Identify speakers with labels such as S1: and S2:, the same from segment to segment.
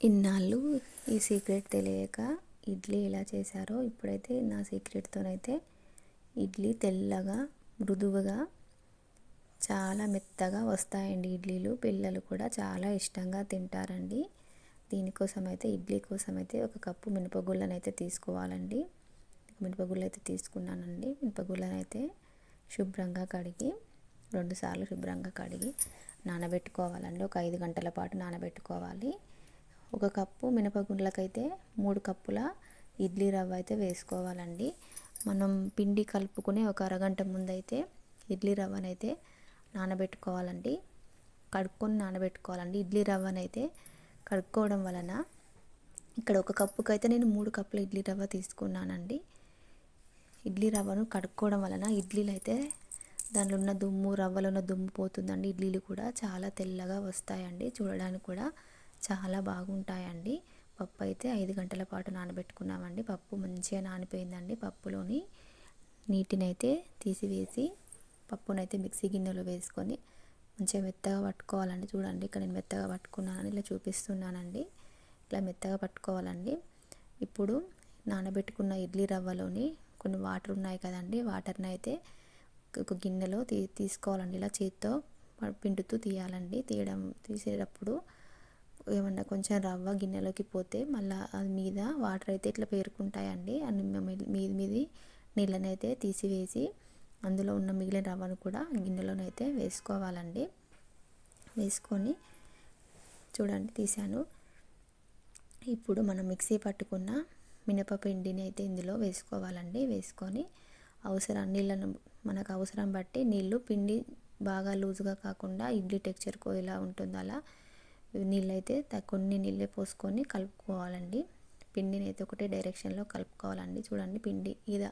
S1: ఇన్నాళ్ళు ఈ సీక్రెట్ తెలియక ఇడ్లీ ఎలా చేశారో ఇప్పుడైతే నా సీక్రెట్తోనైతే ఇడ్లీ తెల్లగా మృదువుగా చాలా మెత్తగా వస్తాయండి ఇడ్లీలు. పిల్లలు కూడా చాలా ఇష్టంగా తింటారండి. దీనికోసం అయితే ఇడ్లీ కోసం అయితే ఒక కప్పు మినపగుళ్ళను అయితే తీసుకోవాలండి. మినపగుళ్ళు అయితే తీసుకున్నానండి. మినపగుళ్ళను అయితే శుభ్రంగా కడిగి రెండుసార్లు శుభ్రంగా కడిగి నానబెట్టుకోవాలండి. ఒక ఐదు గంటల పాటు నానబెట్టుకోవాలి. ఒక కప్పు మినపగుండ్లకైతే మూడు కప్పుల ఇడ్లీ రవ్వ అయితే వేసుకోవాలండి. మనం పిండి కలుపుకునే ఒక అరగంట ముందైతే ఇడ్లీ రవ్వనైతే నానబెట్టుకోవాలండి. కడుక్కొని నానబెట్టుకోవాలండి ఇడ్లీ రవ్వనైతే కడుక్కోవడం వలన. ఇక్కడ ఒక కప్పుకి అయితే నేను మూడు కప్పుల ఇడ్లీ రవ్వ తీసుకున్నానండి. ఇడ్లీ రవ్వను కడుక్కోవడం వలన ఇడ్లీలు అయితే దానిలో ఉన్న దుమ్ము రవ్వలో ఉన్న దుమ్ము పోతుందండి. ఇడ్లీలు కూడా చాలా తెల్లగా వస్తాయండి చూడడానికి కూడా. చాలా బాగుంటాయండి. పప్పు అయితే ఐదు గంటల పాటు నానబెట్టుకున్నామండి. పప్పు మంచిగా నానిపోయిందండి. పప్పులోని నీటిని అయితే తీసివేసి పప్పునైతే మిక్సీ గిన్నెలో వేసుకొని మంచిగా మెత్తగా పట్టుకోవాలండి. చూడండి ఇక్కడ నేను మెత్తగా పట్టుకున్నానని ఇలా చూపిస్తున్నానండి. ఇలా మెత్తగా పట్టుకోవాలండి. ఇప్పుడు నానబెట్టుకున్న ఇడ్లీ రవ్వలోని కొన్ని వాటర్ ఉన్నాయి కదండి. వాటర్ని అయితే ఒక గిన్నెలో తీ తీసుకోవాలండి. ఇలా చేతితో పిండుతూ తీయాలండి. తీయడం తీసేటప్పుడు ఏమన్నా కొంచెం రవ్వ గిన్నెలోకి పోతే మళ్ళీ అది మీద వాటర్ అయితే ఇట్లా పేరుకుంటాయండి. అన్ని మీది మీది నీళ్ళనైతే తీసివేసి అందులో ఉన్న మిగిలిన రవ్వను కూడా గిన్నెలోనైతే వేసుకోవాలండి. వేసుకొని చూడండి తీసాను ఇప్పుడు మనం మిక్సీ పట్టుకున్న మినపపిండిని అయితే ఇందులో వేసుకోవాలండి. వేసుకొని అవసరం నీళ్ళను మనకు అవసరం బట్టి నీళ్ళు పిండి బాగా లూజ్గా కాకుండా ఇడ్లీ టెక్చర్కు ఎలా ఉంటుందో అలా నీళ్ళు అయితే కొన్ని నీళ్ళే పోసుకొని కలుపుకోవాలండి. పిండిని అయితే ఒకటే డైరెక్షన్లో కలుపుకోవాలండి. చూడండి పిండి ఇలా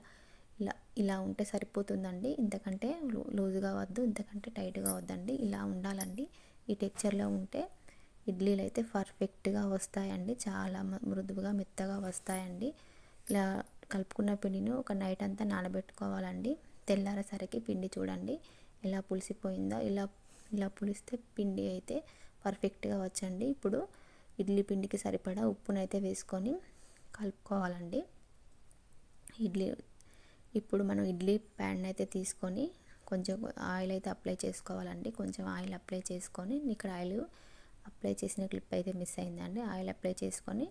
S1: ఇలా ఇలా ఉంటే సరిపోతుందండి. ఇంతకంటే లూజుగా వద్దు ఇంతకంటే టైట్గా వద్దండి. ఇలా ఉండాలండి. ఈ టెక్చర్లో ఉంటే ఇడ్లీలు అయితే పర్ఫెక్ట్గా వస్తాయండి. చాలా మృదువుగా మెత్తగా వస్తాయండి. ఇలా కలుపుకున్న పిండిని ఒక నైట్ అంతా నానబెట్టుకోవాలండి. తెల్లారేసరికి పిండి చూడండి. ఇలా పులిసిపోయిందో? ఇలా ఇలా పులిస్తే పిండి అయితే పర్ఫెక్ట్గా వచ్చండి. ఇప్పుడు ఇడ్లీ పిండికి సరిపడా ఉప్పునైతే వేసుకొని కలుపుకోవాలండి. ఇడ్లీ ఇప్పుడు మనం ఇడ్లీ ప్యాన్ అయితే తీసుకొని కొంచెం ఆయిల్ అయితే అప్లై చేసుకోవాలండి. కొంచెం ఆయిల్ అప్లై చేసుకొని ఇక్కడ ఆయిల్ అప్లై చేసిన క్లిప్ అయితే మిస్ అయిందండి. ఆయిల్ అప్లై చేసుకొని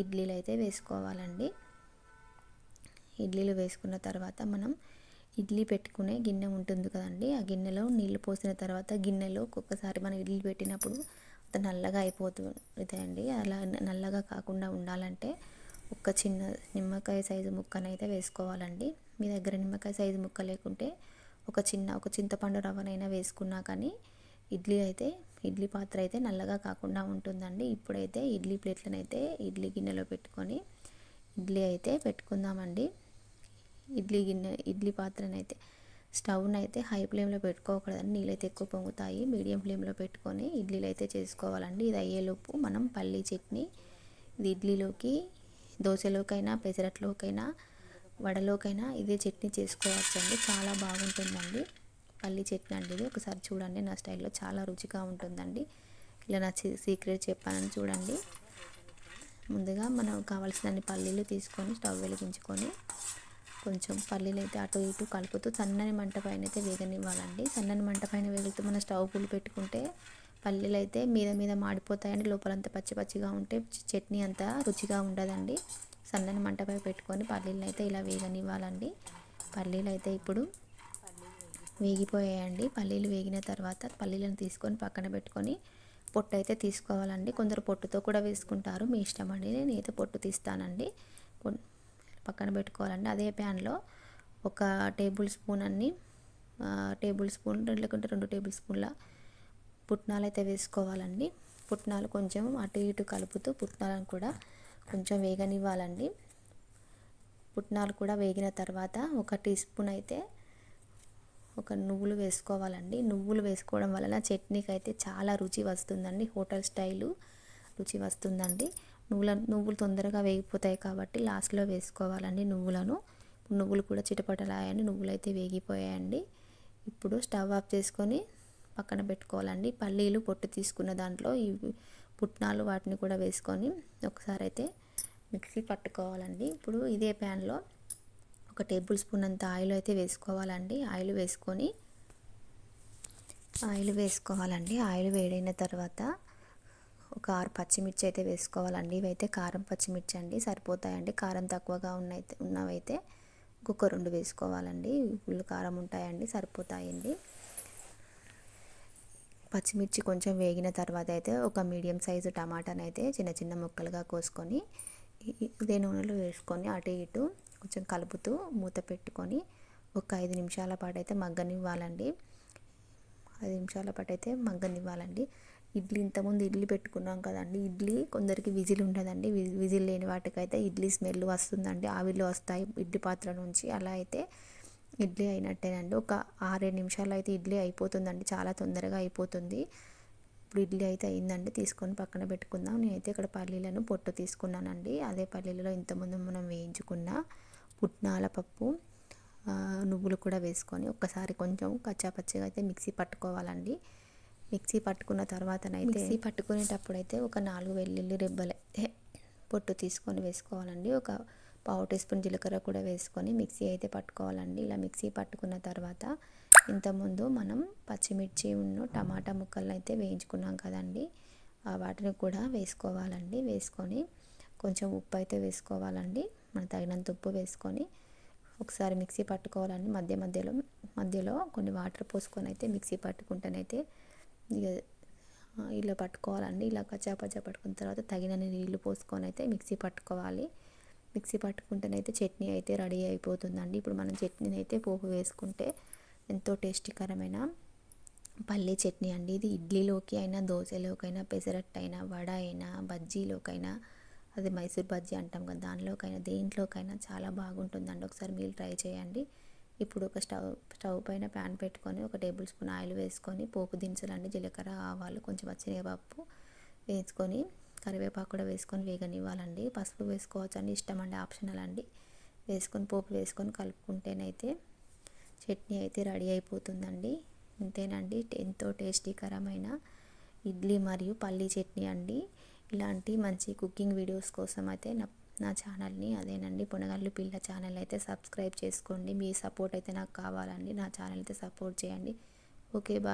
S1: ఇడ్లీలు అయితే వేసుకోవాలండి. ఇడ్లీలు వేసుకున్న తర్వాత మనం ఇడ్లీ పెట్టుకునే గిన్నె ఉంటుంది కదండి. ఆ గిన్నెలో నీళ్ళు పోసిన తర్వాత గిన్నెలో ఒక్కొక్కసారి మనం ఇడ్లీ పెట్టినప్పుడు అది నల్లగా అయిపోతుంది అండి అలా నల్లగా కాకుండా ఉండాలంటే ఒక చిన్న నిమ్మకాయ సైజు ముక్కనైతే వేసుకోవాలండి. మీ దగ్గర నిమ్మకాయ సైజు ముక్క లేకుంటే ఒక చిన్న ఒక చింతపండు రవ్వనైనా వేసుకున్నా కానీ ఇడ్లీ అయితే ఇడ్లీ పాత్ర అయితే నల్లగా కాకుండా ఉంటుందండి. ఇప్పుడైతే ఇడ్లీ ప్లేట్లను అయితే ఇడ్లీ గిన్నెలో పెట్టుకొని ఇడ్లీ అయితే పెట్టుకుందామండి. ఇడ్లీ గిన్నె ఇడ్లీ పాత్రనైతే అయితే స్టవ్ని అయితే హై ఫ్లేమ్లో పెట్టుకోకూడదండి. నీళ్ళైతే ఎక్కువ పొంగుతాయి. మీడియం ఫ్లేమ్లో పెట్టుకొని ఇడ్లీలు అయితే చేసుకోవాలండి. ఇది అయ్యేలోపు మనం పల్లీ చట్నీ ఇది ఇడ్లీలోకి దోశలోకైనా పెసరట్లోకైనా వడలోకైనా ఇదే చట్నీ చేసుకోవచ్చండి. చాలా బాగుంటుందండి. పల్లీ చట్నీ అండి ఇది. ఒకసారి చూడండి నా స్టైల్లో చాలా రుచిగా ఉంటుందండి. ఇలా నా సీక్రెట్ చెప్పానని చూడండి. ముందుగా మనం కావాల్సిన పల్లీలు తీసుకొని స్టవ్ వెలిగించుకొని కొంచెం పల్లీలు అయితే అటు ఇటు కలుపుతూ సన్నని మంట పైన అయితే వేగనివ్వాలండి. సన్నని మంట పైన వేగితే మన స్టవ్ పూలు పెట్టుకుంటే పల్లీలు అయితే మీద మీద మాడిపోతాయండి. లోపలంతా పచ్చి పచ్చిగా ఉంటే చట్నీ అంతా రుచిగా ఉండదండి. సన్నని మంటపై పెట్టుకొని పల్లీలను అయితే ఇలా వేగనివ్వాలండి. పల్లీలు అయితే ఇప్పుడు వేగిపోయాయండి. పల్లీలు వేగిన తర్వాత పల్లీలను తీసుకొని పక్కన పెట్టుకొని పొట్టు అయితే తీసుకోవాలండి. కొందరు పొట్టుతో కూడా వేసుకుంటారు. మీ ఇష్టం అండి నేనైతే పొట్టు తీస్తానండి. పక్కన పెట్టుకోవాలండి. అదే ప్యాన్లో ఒక టేబుల్ స్పూన్ అన్ని టేబుల్ స్పూన్ లేకుంటే రెండు టేబుల్ స్పూన్ల పుట్నాలు అయితే వేసుకోవాలండి. పుట్నాలు కొంచెం అటు ఇటు కలుపుతూ పుట్నాలను కూడా కొంచెం వేగనివ్వాలండి. పుట్నాలు కూడా వేగిన తర్వాత ఒక టీ స్పూన్ అయితే ఒక నువ్వులు వేసుకోవాలండి. నువ్వులు వేసుకోవడం వలన చట్నీకి అయితే చాలా రుచి వస్తుందండి. హోటల్ స్టైలు రుచి వస్తుందండి. నువ్వుల నువ్వులు తొందరగా వేగిపోతాయి కాబట్టి లాస్ట్లో వేసుకోవాలండి నువ్వులను. నువ్వులు కూడా చిటపటలాయని నువ్వులు అయితే వేగిపోయాయండి. ఇప్పుడు స్టవ్ ఆఫ్ చేసుకొని పక్కన పెట్టుకోవాలండి. పల్లీలు పొట్టు తీసుకున్న దాంట్లో ఈ పుట్నాలు వాటిని కూడా వేసుకొని ఒకసారి అయితే మిక్సీ పట్టుకోవాలండి. ఇప్పుడు ఇదే ప్యాన్లో ఒక టేబుల్ స్పూన్ అంత ఆయిల్ అయితే వేసుకోవాలండి. ఆయిల్ వేసుకొని ఆయిల్ వేసుకోవాలండి. ఆయిల్ వేడైన తర్వాత ఒక ఆరు పచ్చిమిర్చి అయితే వేసుకోవాలండి. ఇవైతే కారం పచ్చిమిర్చి అండి సరిపోతాయండి. కారం తక్కువగా ఉన్నైతే ఉన్నవైతే ఇంకొక రెండు వేసుకోవాలండి. ఫుల్ కారం ఉంటాయండి సరిపోతాయండి. పచ్చిమిర్చి కొంచెం వేగిన తర్వాత అయితే ఒక మీడియం సైజు టమాటాని అయితే చిన్న చిన్న ముక్కలుగా కోసుకొని ఇదే నూనెలో వేసుకొని అటు ఇటు కొంచెం కలుపుతూ మూత పెట్టుకొని ఒక ఐదు నిమిషాల పాటు అయితే మగ్గనివ్వాలండి. ఐదు నిమిషాల పాటు అయితే మగ్గనివ్వాలండి. ఇడ్లీ ఇంతకుముందు ఇడ్లీ పెట్టుకున్నాం కదండి. ఇడ్లీ కొందరికి విజిల్ ఉండదండి. విజిల్ లేని వాటికైతే ఇడ్లీ స్మెల్ వస్తుందండి. ఆవిర్లు వస్తాయి ఇడ్లీ పాత్ర నుంచి. అలా అయితే ఇడ్లీ అయినట్టేనండి. ఒక ఆరేడు నిమిషాలు అయితే ఇడ్లీ అయిపోతుందండి. చాలా తొందరగా అయిపోతుంది. ఇప్పుడు ఇడ్లీ అయితే అయిందండి. తీసుకొని పక్కన పెట్టుకుందాం. నేనైతే ఇక్కడ పల్లీలను పొట్టు తీసుకున్నానండి. అదే పల్లీలలో ఇంతకుముందు మనం వేయించుకున్న పుట్నాల పప్పు నువ్వులు కూడా వేసుకొని ఒక్కసారి కొంచెం కచ్చాపచ్చిగా అయితే మిక్సీ పట్టుకోవాలండి. మిక్సీ పట్టుకున్న తర్వాతనైతే మిక్సీ పట్టుకునేటప్పుడు అయితే ఒక నాలుగు వెల్లుల్లి రెబ్బలు అయితే పొట్టు తీసుకొని వేసుకోవాలండి. ఒక పావు టీ స్పూన్ జీలకర్ర కూడా వేసుకొని మిక్సీ అయితే పట్టుకోవాలండి. ఇలా మిక్సీ పట్టుకున్న తర్వాత ఇంతకుముందు మనం పచ్చిమిర్చి ఉన్న టమాటా ముక్కలను అయితే వేయించుకున్నాం కదండి. వాటిని కూడా వేసుకోవాలండి. వేసుకొని కొంచెం ఉప్పు అయితే వేసుకోవాలండి. మనం తగినంత ఉప్పు వేసుకొని ఒకసారి మిక్సీ పట్టుకోవాలండి. మధ్య మధ్యలో మధ్యలో కొన్ని వాటర్ పోసుకొని అయితే మిక్సీ పట్టుకుంటేనైతే ఇక ఇలా పట్టుకోవాలండి. ఇలా కచ్చాపచ్చా పట్టుకున్న తర్వాత తగినన్ని నీళ్ళు పోసుకొని అయితే మిక్సీ పట్టుకోవాలి. మిక్సీ పట్టుకుంటేనైతే చట్నీ అయితే రెడీ అయిపోతుందండి. ఇప్పుడు మనం చట్నీని అయితే పోపు వేసుకుంటే ఎంతో టేస్టీకరమైన పల్లీ చట్నీ అండి ఇది. ఇడ్లీలోకి అయినా దోశలోకైనా పెసరట్టు అయినా వడ అయినా బజ్జీలోకైనా అది మైసూర్ బజ్జీ అంటాం కదా దానిలోకైనా దేంట్లోకైనా చాలా బాగుంటుందండి. ఒకసారి మీరు ట్రై చేయండి. ఇప్పుడు ఒక స్టవ్ స్టవ్ పైన ప్యాన్ పెట్టుకొని ఒక టేబుల్ స్పూన్ ఆయిల్ వేసుకొని పోపు దినుసులు అండి జీలకర్ర ఆవాలు కొంచెం పచ్చిమిరపప్పు వేసుకొని కరివేపాకు కూడా వేసుకొని వేగనివ్వాలండి. పసుపు వేసుకోవచ్చు అండి ఇష్టం అండి ఆప్షనల్ అండి. వేసుకొని పోపు వేసుకొని కలుపుకుంటేనైతే చట్నీ అయితే రెడీ అయిపోతుందండి. ఇంతేనండి ఎంతో టేస్టీకరమైన ఇడ్లీ మరియు పల్లీ చట్నీ అండి. ఇలాంటి మంచి కుకింగ్ వీడియోస్ కోసం అయితే నా నా ఛానల్ని అదేనండి పునగల్లు పిల్ల ఛానల్ అయితే సబ్స్క్రైబ్ చేసుకోండి. మీ సపోర్ట్ అయితే నాకు కావాలండి. నా ఛానల్ అయితే సపోర్ట్ చేయండి. Okay bye.